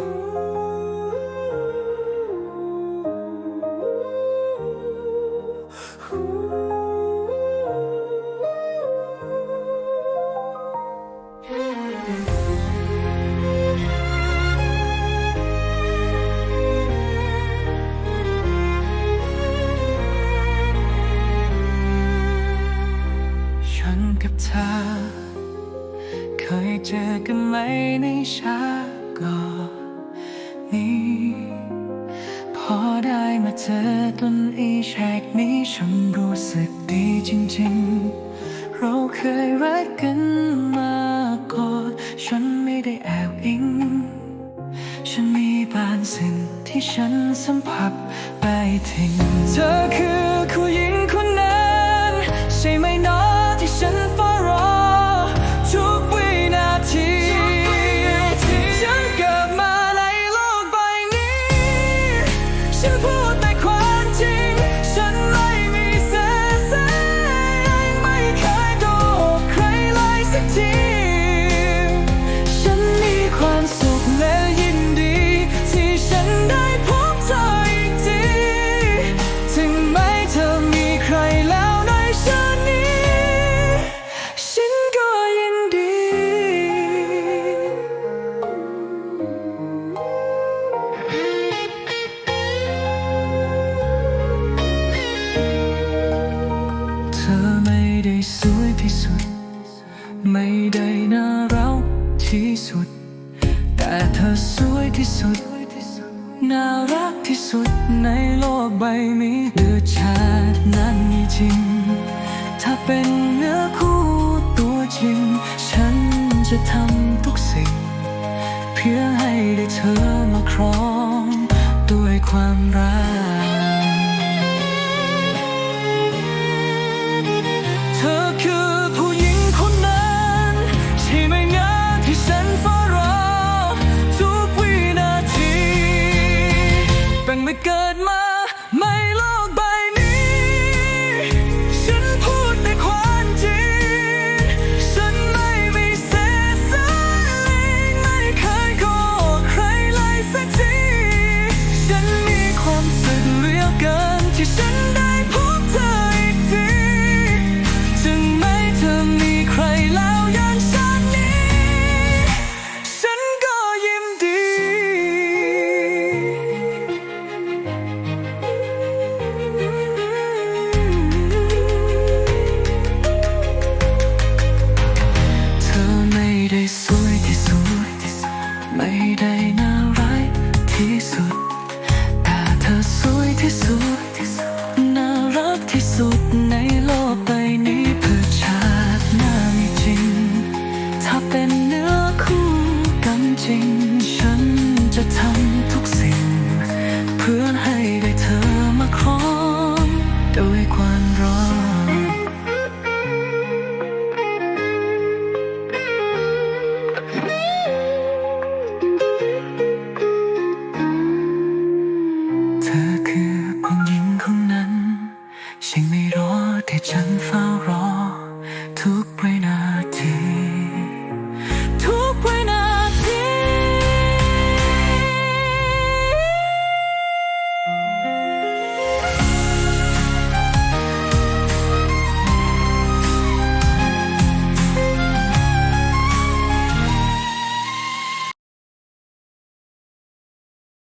ฉันกับเธอ เคยเจอกันไหมในชาติก่อน เจอตนอีแฉกนี้ฉันรู้สึกดีจริงๆ เราเคยรักกันมาก่อนฉันไม่ได้แอบอิง ฉันมีบางสิ่งที่ฉันสัมผัสไปถึงเธอคือ ไม่ได้สวยที่สุด ไม่ได้น่ารักที่สุด แต่เธอสวยที่สุด น่ารักที่สุดในโลกใบนี้เลือดชาตินั้นมีจริง ถ้าเป็นเนื้อคู่ตัวจริง ฉันจะทำทุกสิ่ง เพื่อให้ได้เธอมาครอง ด้วยความรัก ทุกวินาที